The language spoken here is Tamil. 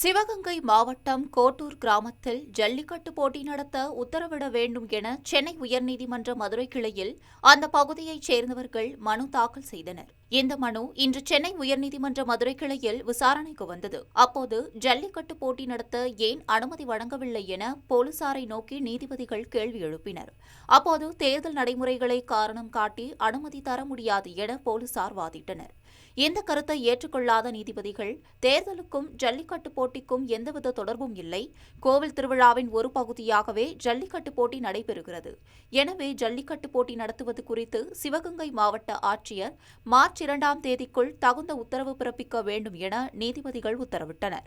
சிவகங்கை மாவட்டம் கோட்டூர் கிராமத்தில் ஜல்லிக்கட்டு போட்டி நடத்த உத்தரவிட வேண்டும் என சென்னை உயர்நீதிமன்ற மதுரை கிளையில் அந்த பகுதியைச் சேர்ந்தவர்கள் மனு தாக்கல் செய்தனர். இந்த மனு இன்று சென்னை உயர்நீதிமன்ற மதுரை கிளையில் விசாரணைக்கு வந்தது. அப்போது ஜல்லிக்கட்டு போட்டி நடத்த ஏன் அனுமதி வழங்கவில்லை என போலீசாரை நோக்கி நீதிபதிகள் கேள்வி எழுப்பினர். அப்போது தேர்தல் நடைமுறைகளை காரணம் காட்டி அனுமதி தர முடியாது என போலீசார் வாதிட்டனர். இந்த கருத்தை ஏற்றுக்கொள்ளாத நீதிபதிகள் தேர்தலுக்கும் ஜல்லிக்கட்டு போட்டி போட்டிக்கும் எந்தவித தொடர்பும் இல்லை. கோவில் திருவிழாவின் ஒரு பகுதியாகவே ஜல்லிக்கட்டு போட்டி நடைபெறுகிறது. எனவே ஜல்லிக்கட்டு போட்டி நடத்துவது குறித்து சிவகங்கை மாவட்ட ஆட்சியர் மார்ச் இரண்டாம் தேதிக்குள் தகுந்த உத்தரவு பிறப்பிக்க வேண்டும் என நீதிபதிகள் உத்தரவிட்டனர்.